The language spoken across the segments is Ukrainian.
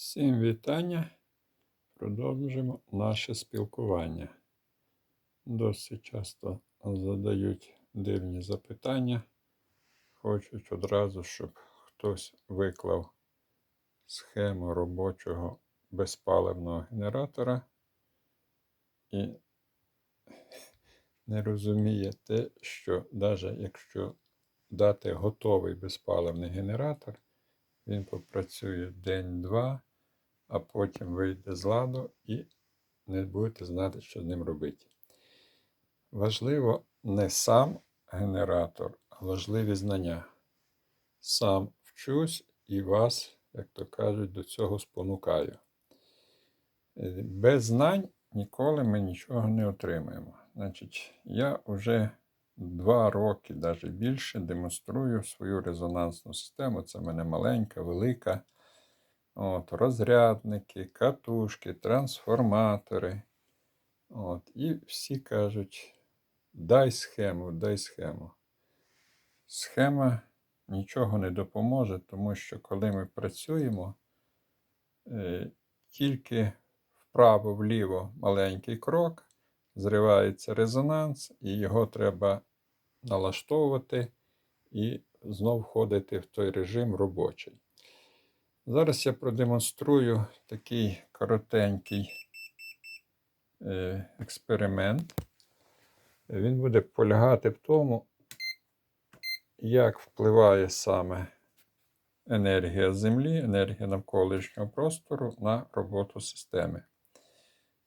Всім вітання. Продовжимо наше спілкування. Досить часто задають дивні запитання. Хочуть одразу, щоб хтось виклав схему робочого безпаливного генератора і не розуміє те, що навіть якщо дати готовий безпаливний генератор, він попрацює день-два, а потім вийде з ладу і не будете знати, що з ним робити. Важливо не сам генератор, а важливі знання. Сам вчусь і вас, як то кажуть, до цього спонукаю. Без знань ніколи ми нічого не отримаємо. Значить, я вже два роки, навіть більше, демонструю свою резонансну систему. Це в мене маленька, велика. От, розрядники, катушки, трансформатори. От, і всі кажуть: дай схему, дай схему. Схема нічого не допоможе, тому що коли ми працюємо, е, тільки вправо-вліво маленький крок, зривається резонанс, і його треба налаштовувати і знов входити в той режим робочий. Зараз я продемонструю такий коротенький е, експеримент. Він буде полягати в тому, як впливає саме енергія Землі, енергія навколишнього простору на роботу системи.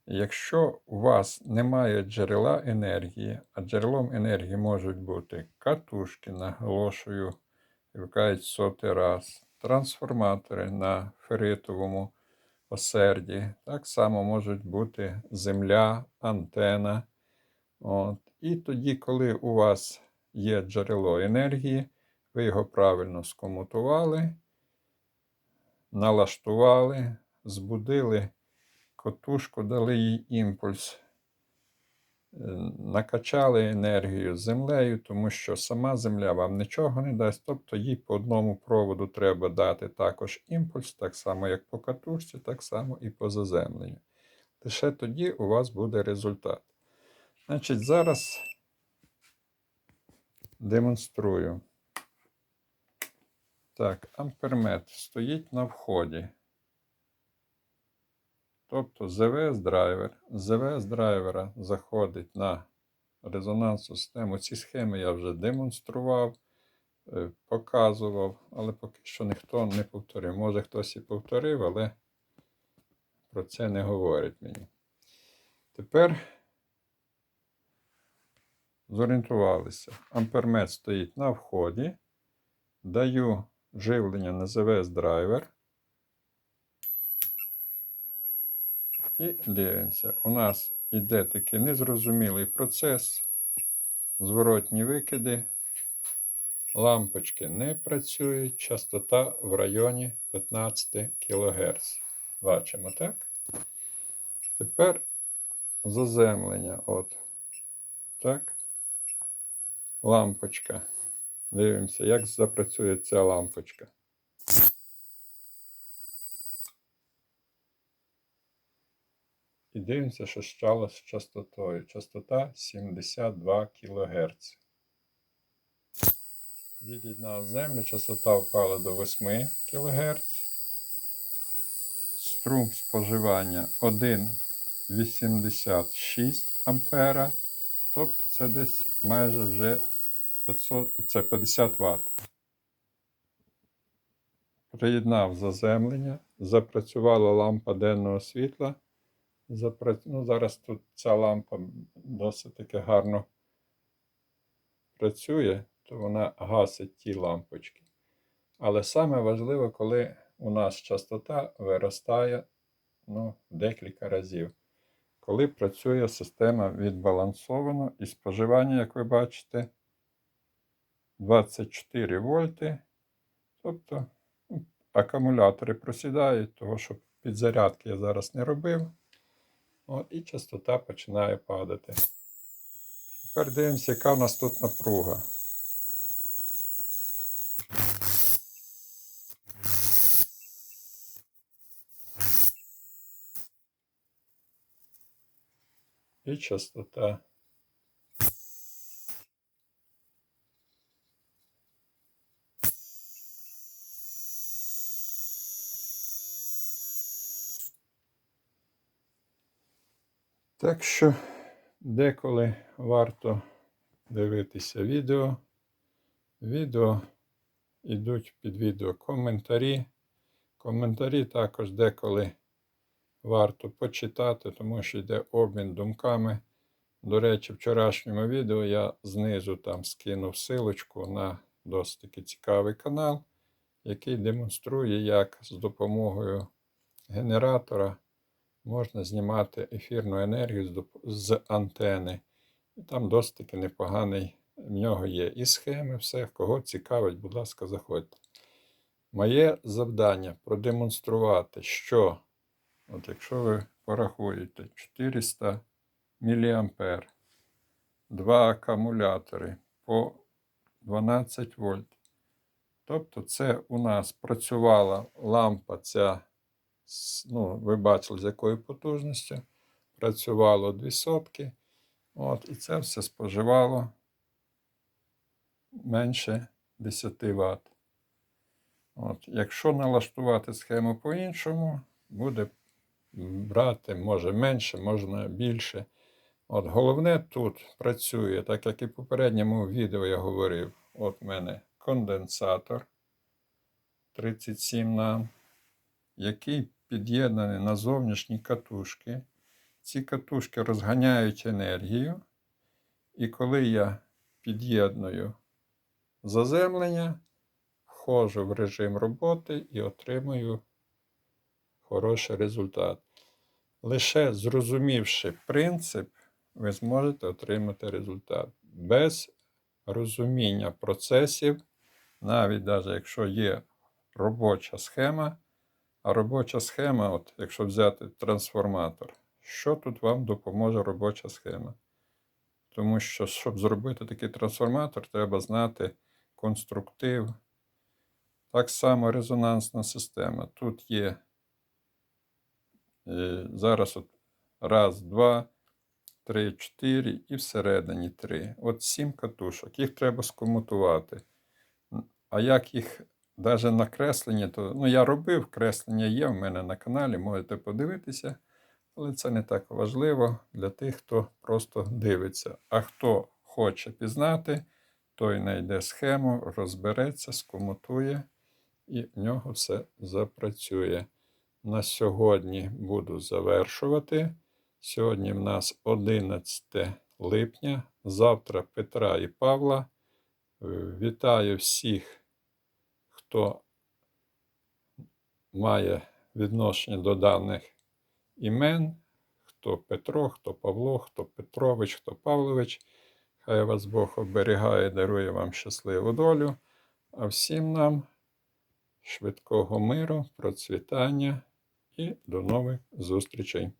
Якщо у вас немає джерела енергії, а джерелом енергії можуть бути катушки, наголошую, вікають сотий раз, трансформатори на феритовому осерді, так само можуть бути земля, антена. От. І тоді, коли у вас є джерело енергії, ви його правильно скомутували, налаштували, збудили котушку, дали їй імпульс, накачали енергію землею, тому що сама земля вам нічого не дасть. Тобто їй по одному проводу треба дати також імпульс, так само, як по катушці, так само і по заземленню. Лише тоді у вас буде результат. Значить, зараз демонструю. Так, ампермет стоїть на вході. Тобто ZVS драйвер. З ZVS драйвера заходить на резонансну систему. Ці схеми я вже демонстрував, е, показував, але поки що ніхто не повторив. Може хтось і повторив, але про це не говорить мені. Тепер зорієнтувалися. Ампермет стоїть на вході. Даю живлення на ZVS драйвер. І дивимося. У нас іде такий незрозумілий процес. Зворотні викиди. Лампочки не працюють. Частота в районі 15 кГц. Бачимо, так? Тепер заземлення. От. Так. Лампочка. Дивимося, як запрацює ця лампочка. І дивимося, що стало з частотою. Частота 72 кГц. Від'єднав землю, частота впала до 8 кГц. Струм споживання 1,86 ампера. Тобто це десь майже вже 500, це 50 Вт. Приєднав заземлення, запрацювала лампа денного світла. Ну, Зараз тут ця лампа досить таки гарно працює, то вона гасить ті лампочки. Але саме важливо, коли у нас частота виростає ну, декілька разів. Коли працює система відбалансовано і споживання, як ви бачите, 24 вольти. Тобто ну, акумулятори просідають, того що підзарядки я зараз не робив. О, І частота починає падати. Тепер дивимося, яка в нас тут напруга. І частота. Так що деколи варто дивитися відео. Відео йдуть під відео коментарі. Коментарі також деколи варто почитати, тому що йде обмін думками. До речі, в вчорашньому відео я знизу там скинув силочку на досить таки цікавий канал, який демонструє, як з допомогою генератора можна знімати ефірну енергію з, антени. І там досить таки непоганий. В нього є і схеми, все. Кого цікавить, будь ласка, заходьте. Моє завдання продемонструвати, що, от якщо ви порахуєте 400 мА, два акумулятори по 12 вольт. Тобто, це у нас працювала лампа ця, ну, ви бачили, з якою потужністю. Працювало 2 сотки. От, і це все споживало менше 10 Вт. От, якщо налаштувати схему по-іншому, буде брати може менше, можна більше. От, головне тут працює, так як і в попередньому відео я говорив. От в мене конденсатор 37 нам, який під'єднаний на зовнішні катушки. Ці катушки розганяють енергію. І коли я під'єдную заземлення, входжу в режим роботи і отримую хороший результат. Лише зрозумівши принцип, ви зможете отримати результат. Без розуміння процесів, навіть навіть якщо є робоча схема, а робоча схема, от, якщо взяти трансформатор, що тут вам допоможе робоча схема? Тому що, щоб зробити такий трансформатор, треба знати конструктив. Так само резонансна система. Тут є е, зараз от раз, два, три, чотири і всередині три. От сім катушок. Їх треба скомутувати. А як їх навіть накреслення, то ну, я робив креслення, є в мене на каналі, можете подивитися. Але це не так важливо для тих, хто просто дивиться. А хто хоче пізнати, той знайде схему, розбереться, скомутує, і в нього все запрацює. На сьогодні буду завершувати. Сьогодні в нас 11 липня. Завтра Петра і Павла. Е, Вітаю всіх, хто має відношення до даних імен, хто Петро, хто Павло, хто Петрович, хто Павлович. Хай вас Бог оберігає, дарує вам щасливу долю. А всім нам швидкого миру, процвітання і до нових зустрічей.